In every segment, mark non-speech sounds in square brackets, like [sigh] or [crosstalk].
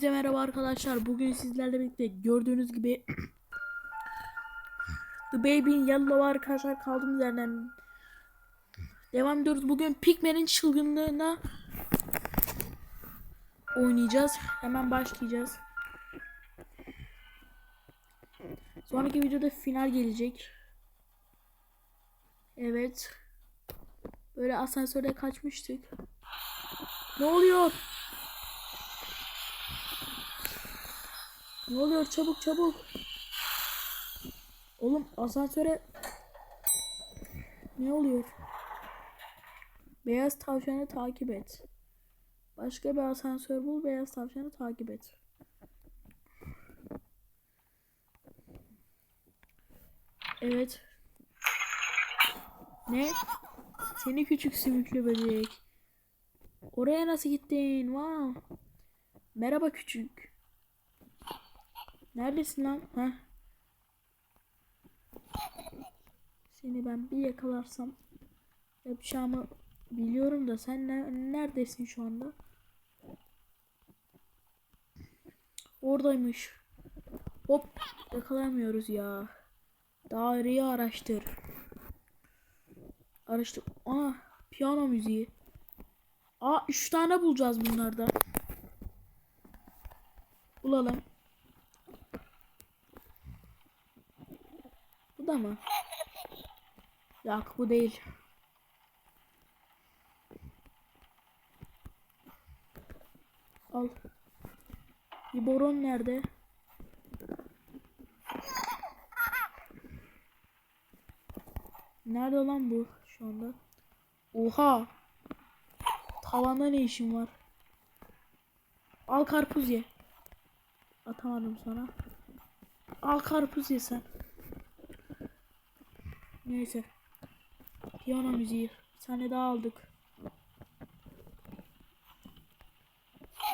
Hepinize merhaba arkadaşlar. Bugün sizlerle birlikte gördüğünüz gibi The Baby'in Yellow arkadaşlar kaldığımız yerden devam ediyoruz. Bugün Pikmen'in çılgınlığına oynayacağız. Hemen başlayacağız. Sonraki videoda final gelecek. Evet. Böyle asansörde kaçmıştık. Ne oluyor? Ne oluyor çabuk çabuk. Oğlum asansöre ne oluyor? Beyaz tavşanı takip et. Başka bir asansör bul beyaz tavşanı takip et. Evet. Ne? Seni küçük sümüklü böcek. Oraya nasıl gittin? Wow. Merhaba küçük. Neredesin lan? Heh. Seni ben bir yakalarsam yapacağımı biliyorum da sen ne, neredesin şu anda? Oradaymış. Hop yakalayamıyoruz ya. Daireyi araştır. Araştır. Aa piyano müziği. Aa üç tane bulacağız bunlardan. Bulalım. Bu da mı? Yok bu değil. Al. Biberon nerede? Nerede lan bu şu anda? Oha. Tavanda ne işin var? Al karpuz ye. Atamadım sana. Al karpuz ye sen. Neyse. Piyano müziği. Bir tane daha aldık.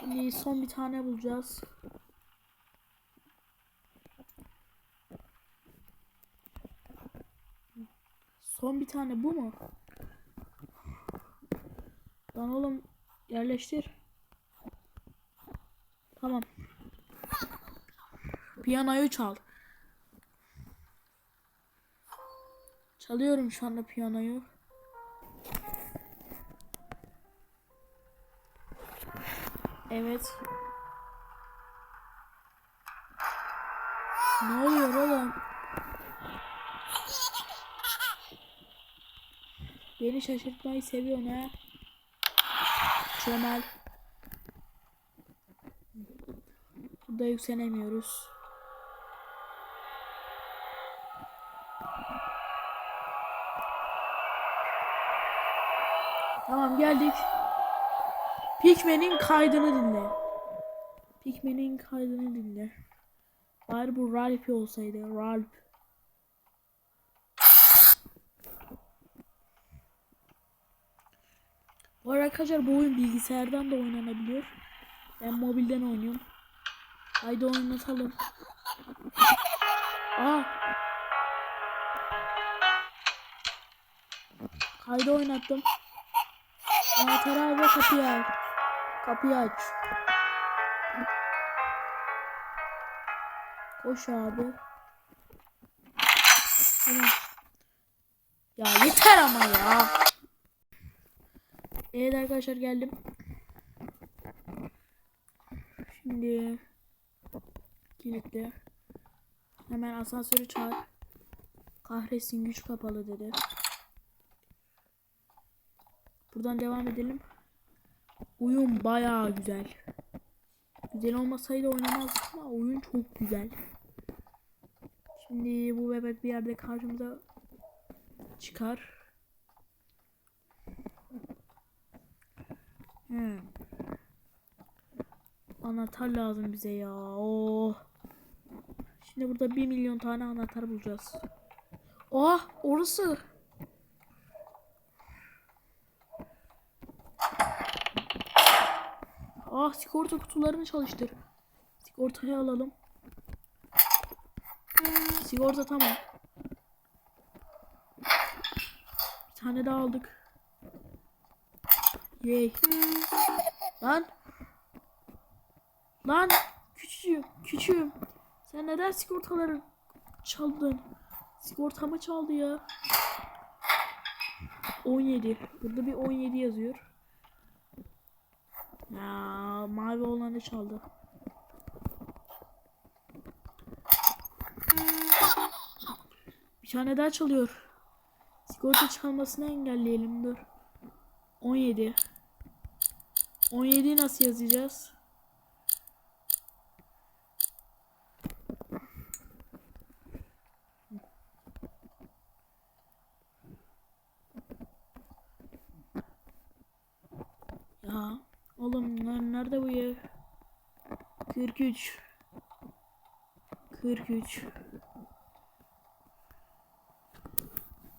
Şimdi son bir tane bulacağız. Son bir tane bu mu? Lan oğlum yerleştir. Tamam. Piyanoyu çal. Çalıyorum şu anda piyanoyu. Evet. Ne oluyor oğlum? Beni şaşırtmayı seviyor ne? Çömel. Burada yükselemiyoruz. Tamam geldik. Pikmen'in kaydını dinle. Pikmen'in kaydını dinle. Bari bu Ralph'i olsaydı. Ralph. Bu arkadaşlar bu oyun bilgisayardan da oynanabiliyor. Ben mobilden oynuyorum. Haydi oynatalım. Aa. Kaydı oynattım. Anahtarı al ve kapıyı al. Kapıyı aç. Koş abi. Ya yeter ama ya. Evet arkadaşlar geldim. Şimdi kilitli. Hemen asansörü çağır. Kahretsin güç kapalı dedi. Buradan devam edelim. Oyun bayağı güzel. Güzel olmasaydı oynamazdık ama oyun çok güzel. Şimdi bu bebek bir yerde karşımıza çıkar. Hmm. Anahtar lazım bize ya. Oh. Şimdi burada bir milyon tane anahtar bulacağız. Oh orası. Ah sigorta kutularını çalıştır. Sigortayı alalım. Sigorta tamam. Bir tane daha aldık. Yay. Lan. Lan küçüğüm, küçüğüm. Sen neden sigortaları çaldın? Sigortamı çaldı ya. 17. Burada bir 17 yazıyor. Ya mavi olanı çaldı. Bir tane daha çalıyor. Sigorta çalmasını engelleyelim dur. 17. 17'yi nasıl yazacağız? Ya oğlum ner- nerede bu ev? 43 43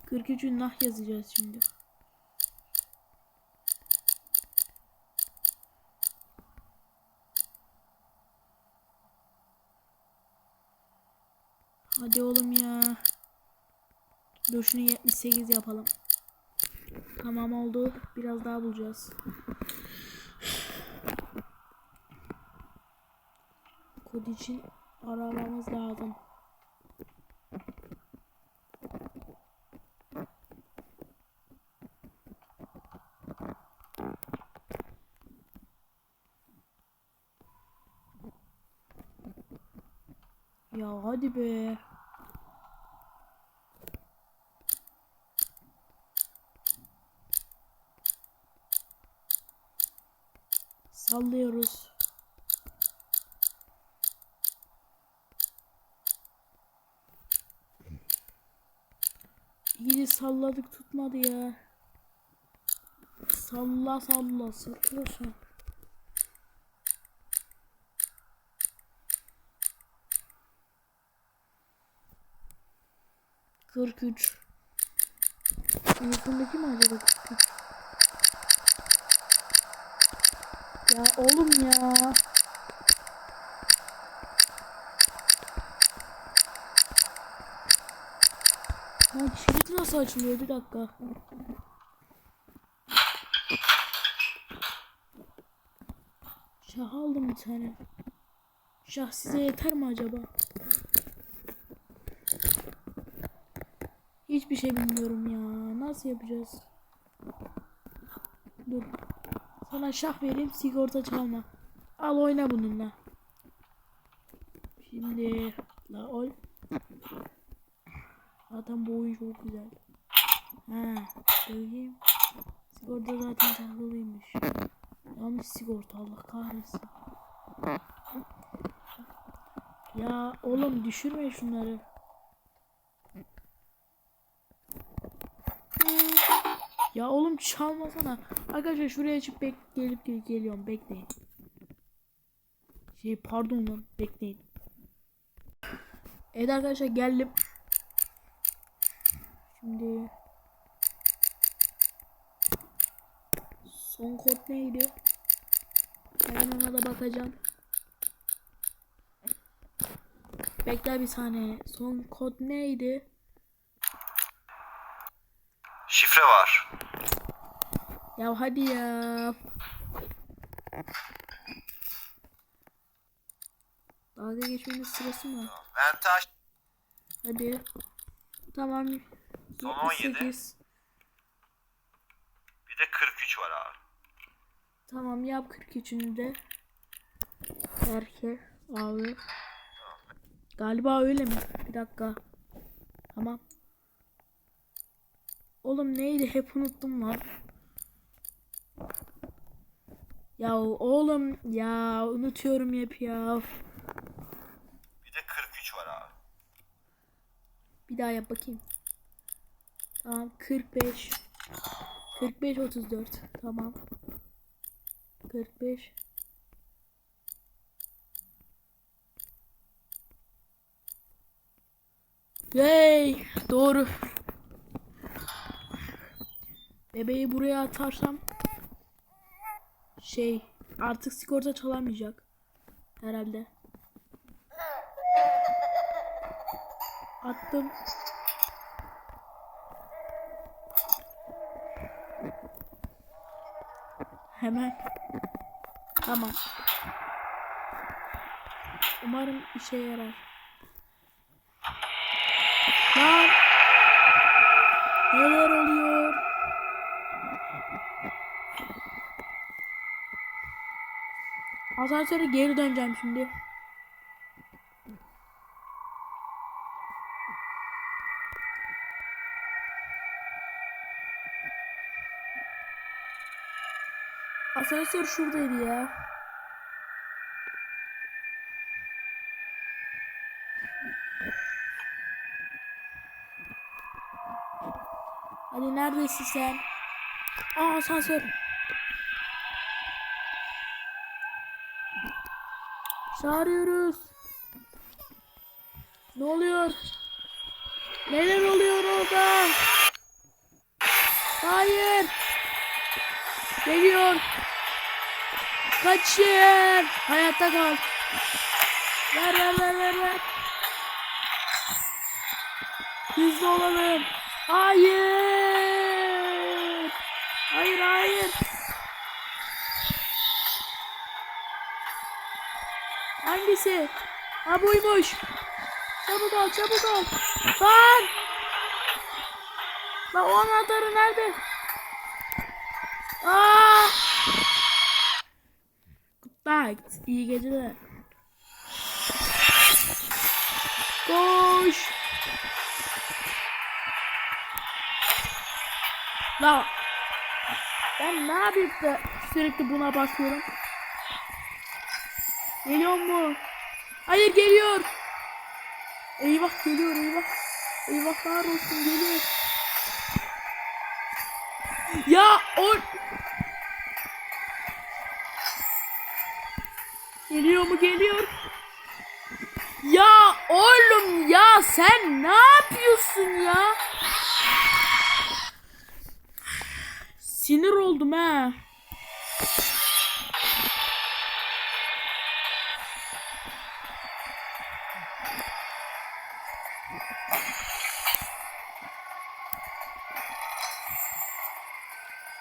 43'ü nah yazacağız şimdi. Hadi oğlum ya. Dur şunu 78 yapalım. Tamam oldu. Biraz daha bulacağız. Kod için aramamız lazım. Ya hadi be. Sallıyoruz. Salladık tutmadı ya. Salla salla sıkıyorsun. Kırk üç. Yakındaki mi acaba kırk üç? Ya oğlum ya. Lan kilit nasıl açılıyor? Bir dakika. Şah aldım bir tane. Şah size yeter mi acaba? Hiçbir şey bilmiyorum ya. Nasıl yapacağız? Dur. Sana şah vereyim sigorta çalma. Al oyna bununla. Şimdi la ol. Zaten bu oyun çok güzel. Ha, söyleyeyim. Sigorta zaten takılıymış. Yanlış sigorta Allah kahretsin. Ya oğlum düşürme şunları. Ya oğlum çalmasana. Arkadaşlar şuraya çık bek gelip gel geliyorum bekleyin. Şey pardon lan bekleyin. Evet arkadaşlar geldim. Şimdi son kod neydi? Ben ona da bakacağım. Bekle bir saniye. Son kod neydi? Şifre var. Ya hadi ya. Dalga geçmenin sırası mı? Ben taş. Hadi. Tamam. Son 17. 78. Bir de 43 var abi. Tamam yap 43'ünü de. Erke abi. Galiba öyle mi? Bir dakika. Tamam. Oğlum neydi? [laughs] Hep unuttum lan. Ya oğlum ya unutuyorum hep ya. Bir de 43 var abi. Bir daha yap bakayım. Tamam 45. 45 34. Tamam. 45. Yay! Doğru. Bebeği buraya atarsam şey artık sigorta çalamayacak herhalde. Attım. Hemen. Tamam. Umarım işe yarar. Lan! Neler oluyor? Asansöre geri döneceğim şimdi. Asansör şuradaydı ya. Hadi neredesin sen? Aa asansör. Çağırıyoruz. Ne oluyor? Neler oluyor orada? Hayır. Geliyor. Kaçın. Hayatta kal. Ver ver ver ver ver. Hızlı olalım. Hayır. Hayır hayır. Hangisi? Ha buymuş. Çabuk ol çabuk ol. Lan. Lan o anahtarı nerede? Aa! Night. İyi geceler. Koş. La. Ben ne yapayım da sürekli buna basıyorum. Geliyor mu? Hayır geliyor. Eyvah geliyor eyvah. Eyvahlar olsun geliyor. Ya o Geliyor mu geliyor? Ya oğlum ya sen ne yapıyorsun ya? Sinir oldum ha.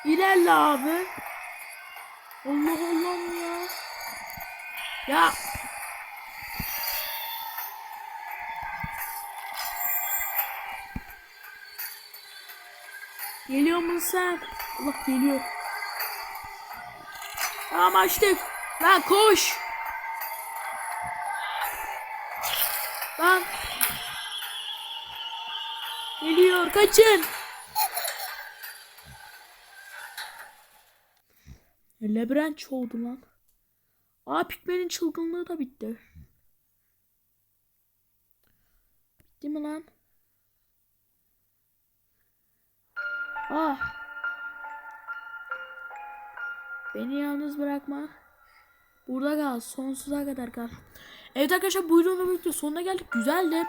İlerle abi. Allah. Ya. Geliyor musun sen? Allah geliyor. Tamam açtık. Lan koş. Lan. Geliyor kaçın. Labirent oldu lan. Aa Pikmen'in çılgınlığı da bitti. Bitti mi lan? Ah. Beni yalnız bırakma. Burada kal. Sonsuza kadar kal. Evet arkadaşlar bu videonun birlikte sonuna geldik. Güzeldi.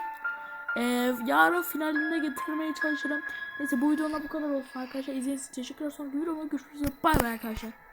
Ee, yarın finalinde getirmeye çalışırım. Neyse bu videonun bu kadar olsun arkadaşlar. İzlediğiniz için teşekkürler. Sonraki videomda görüşmek üzere. Bay bay arkadaşlar.